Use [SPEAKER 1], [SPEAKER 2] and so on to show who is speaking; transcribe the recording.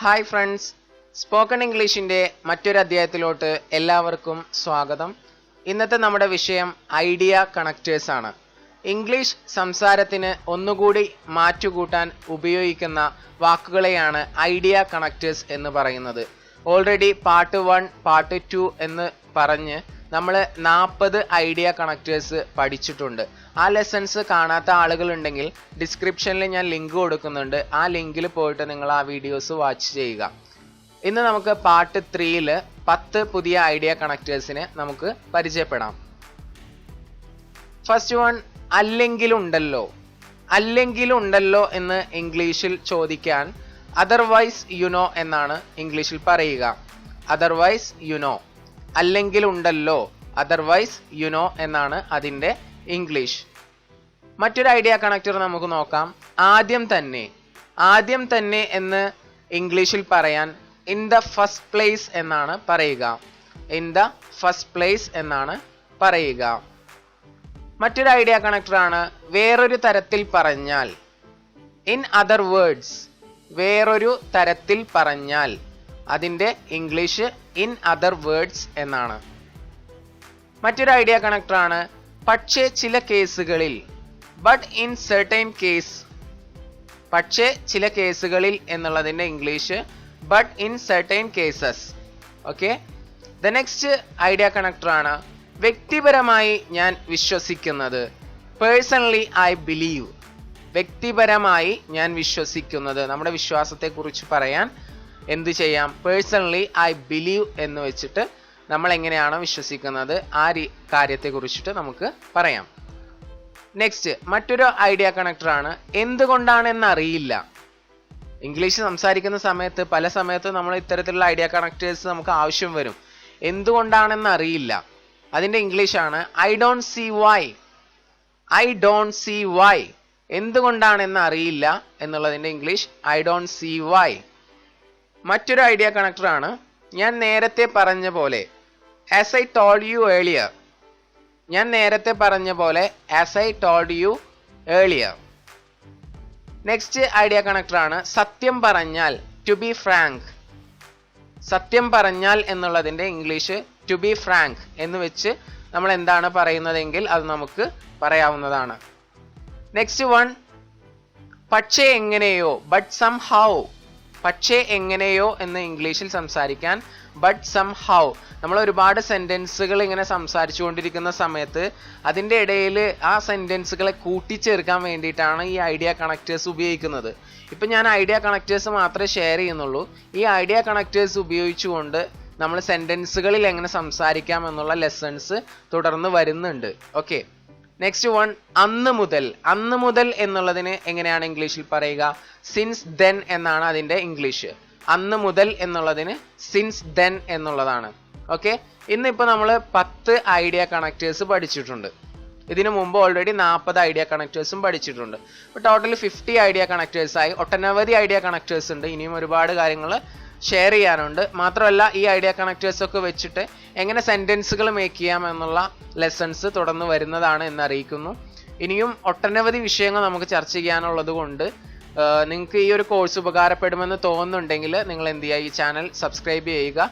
[SPEAKER 1] Hi friends spoken ഇംഗ്ലീഷിന്റെ മറ്റൊരു അധ്യായത്തിലോട്ട് എല്ലാവർക്കും സ്വാഗതം. ഇന്നത്തെ നമ്മുടെ വിഷയം ഐഡിയ കണക്റ്റേഴ്സ് ആണ്. ഇംഗ്ലീഷ് സംസാരത്തിന് ഒന്നുകൂടി മാറ്റുകൂട്ടാൻ ഉപയോഗിക്കുന്ന വാക്കുകളെയാണ് ഐഡിയ കണക്റ്റേഴ്സ് എന്ന് പറയുന്നത്. Already part one part two എന്ന് പറഞ്ഞ് നമ്മൾ നാൽപ്പത് ഐഡിയ കണക്റ്റേഴ്സ് പഠിച്ചിട്ടുണ്ട്. ആ ലെസൺസ് കാണാത്ത ആളുകളുണ്ടെങ്കിൽ ഡിസ്ക്രിപ്ഷനിൽ ഞാൻ ലിങ്ക് കൊടുക്കുന്നുണ്ട്. ആ ലിങ്കിൽ പോയിട്ട് നിങ്ങൾ ആ വീഡിയോസ് വാച്ച് ചെയ്യുക. ഇന്ന് നമുക്ക് പാർട്ട് ത്രീയിൽ പത്ത് പുതിയ ഐഡിയ കണക്റ്റേഴ്സിനെ നമുക്ക് പരിചയപ്പെടാം. ഫസ്റ്റ് വൺ അല്ലെങ്കിൽ ഉണ്ടല്ലോ അല്ലെങ്കിൽ ഉണ്ടല്ലോ എന്ന് ഇംഗ്ലീഷിൽ ചോദിക്കാൻ അതർവൈസ് യുനോ എന്നാണ് ഇംഗ്ലീഷിൽ പറയുക. അതർവൈസ് യുനോ അല്ലെങ്കിൽ ഉണ്ടല്ലോ അതർവൈസ് യുനോ എന്നാണ് അതിന്റെ ഇംഗ്ലീഷ് മറ്റൊരു ഐഡിയ കണക്ടർ നമുക്ക് നോക്കാം. ആദ്യം തന്നെ ആദ്യം തന്നെ എന്ന് ഇംഗ്ലീഷിൽ പറയാൻ ഇൻ ദ ഫസ്റ്റ് പ്ലേസ് എന്നാണ് പറയുക. ഇൻ ദ ഫസ്റ്റ് പ്ലേസ് എന്നാണ് പറയുക. മറ്റൊരു ഐഡിയ കണക്ടറാണ് വേറൊരു തരത്തിൽ പറഞ്ഞാൽ. ഇൻ അതർ വേർഡ്സ് വേറൊരു തരത്തിൽ പറഞ്ഞാൽ. അതിന്റെ ഇംഗ്ലീഷ് ഇൻ അതർ വേർഡ്സ് എന്നാണ്. മറ്റൊരു ഐഡിയ കണക്ടറാണ് പക്ഷേ ചില കേസുകളിൽ ബട്ട് ഇൻ സെർട്ടൈൻ കേസ് പക്ഷേ ചില കേസുകളിൽ എന്നുള്ളതിന്റെ English but in certain cases okay the next idea കണക്ടറാണ് വ്യക്തിപരമായി ഞാൻ വിശ്വസിക്കുന്നത്. പേഴ്സണലി ഐ ബിലീവ് വ്യക്തിപരമായി ഞാൻ വിശ്വസിക്കുന്നത്. നമ്മുടെ വിശ്വാസത്തെക്കുറിച്ച് പറയാൻ എന്ത് ചെയ്യാം? പേഴ്സണലി ഐ ബിലീവ് എന്ന് വെച്ചിട്ട് നമ്മൾ എങ്ങനെയാണോ വിശ്വസിക്കുന്നത്? ആ കാര്യത്തെക്കുറിച്ചിട്ട് നമുക്ക് പറയാം. നെക്സ്റ്റ് മറ്റൊരു ഐഡിയ കണക്ടർ കണക്ടറാണ് എന്തുകൊണ്ടാണെന്ന് അറിയില്ല ഇംഗ്ലീഷ് സംസാരിക്കുന്ന സമയത്ത് പല സമയത്തും നമ്മൾ ഇത്തരത്തിലുള്ള ഐഡിയ കണക്ടേഴ്സ് നമുക്ക് ആവശ്യം വരും. എന്തുകൊണ്ടാണെന്ന് അറിയില്ല അതിന്റെ ആണ് I don't see why I don't see why എന്തുകൊണ്ടാണെന്ന് അറിയില്ല എന്നുള്ളതിന്റെ English I don't see why മറ്റൊരു ഐഡിയ കണക്ടറാണ് ഞാൻ നേരത്തെ പറഞ്ഞ പോലെ as I told you earlier ഞാൻ നേരത്തെ പറഞ്ഞ പോലെ as I told you earlier next idea കണക്ടറാണ് സത്യം പറഞ്ഞാൽ ടു ബി ഫ്രാങ്ക് സത്യം പറഞ്ഞാൽ എന്നുള്ളതിന്റെ ഇംഗ്ലീഷ് ടു ബി ഫ്രാങ്ക് എന്ന് വെച്ച് നമ്മൾ എന്താണ് പറയുന്നതെങ്കിൽ അത് നമുക്ക് പറയാവുന്നതാണ്. നെക്സ്റ്റ് വൺ പക്ഷേ എങ്ങനെയോ ബട്ട് സം ഹൗ പക്ഷേ എങ്ങനെയോ എന്ന് ഇംഗ്ലീഷിൽ സംസാരിക്കാൻ ബട്ട് സം ഹൗ നമ്മൾ ഒരുപാട് സെന്റൻസുകൾ ഇങ്ങനെ സംസാരിച്ചു കൊണ്ടിരിക്കുന്ന സമയത്ത് അതിന്റെ ഇടയിൽ ആ സെന്റൻസുകളെ കൂട്ടിച്ചേർക്കാൻ വേണ്ടിയിട്ടാണ് ഈ ഐഡിയ കണക്റ്റേഴ്സ് ഉപയോഗിക്കുന്നത്. ഇപ്പം ഞാൻ ഐഡിയ കണക്റ്റേഴ്സ് മാത്രമേ ഷെയർ ചെയ്യുന്നുള്ളൂ. ഈ ഐഡിയ കണക്റ്റേഴ്സ് ഉപയോഗിച്ചുകൊണ്ട് നമ്മൾ സെന്റൻസുകളിൽ എങ്ങനെ സംസാരിക്കാം എന്നുള്ള ലെസൺസ് തുടർന്ന് വരുന്നുണ്ട്. ഓക്കെ നെക്സ്റ്റ് വൺ അന്ന് മുതൽ. അന്ന് മുതൽ എന്നുള്ളതിന് എങ്ങനെയാണ് ഇംഗ്ലീഷിൽ പറയുക? സിൻസ് ദെൻ എന്നാണ് അതിന്റെ ഇംഗ്ലീഷ്. അന്ന് മുതൽ എന്നുള്ളതിന് സിൻസ് ദെൻ എന്നുള്ളതാണ്. ഓക്കെ ഇന്നിപ്പോൾ നമ്മൾ പത്ത് ഐഡിയ കണക്റ്റേഴ്സ് പഠിച്ചിട്ടുണ്ട്. ഇതിനു മുമ്പ് ഓൾറെഡി നാൽപ്പത് ഐഡിയ കണക്റ്റേഴ്സും പഠിച്ചിട്ടുണ്ട്. ടോട്ടൽ ഫിഫ്റ്റി ഐഡിയ കണക്റ്റേഴ്സായി ഒട്ടനവധി ഐഡിയ കണക്റ്റേഴ്സ് ഉണ്ട്. ഇനിയും ഒരുപാട് കാര്യങ്ങൾ ഷെയർ ചെയ്യാനുണ്ട്. മാത്രമല്ല ഈ ഐഡിയ കണക്റ്റേഴ്സ് ഒക്കെ വെച്ചിട്ട് എങ്ങനെ സെന്റൻസുകൾ മേക്ക് ചെയ്യാം എന്നുള്ള ലെസൺസ് തുടർന്ന് വരുന്നതാണ് എന്ന് അറിയിക്കുന്നു. ഇനിയും ഒട്ടനവധി വിഷയങ്ങൾ നമുക്ക് ചർച്ച ചെയ്യാനുള്ളത് കൊണ്ട് നിങ്ങൾക്ക് ഈ ഒരു കോഴ്സ് ഉപകാരപ്പെടുമെന്ന് തോന്നുന്നുണ്ടെങ്കിൽ നിങ്ങൾ എന്ത് ചെയ്യുക? ഈ ചാനൽ സബ്സ്ക്രൈബ് ചെയ്യുക.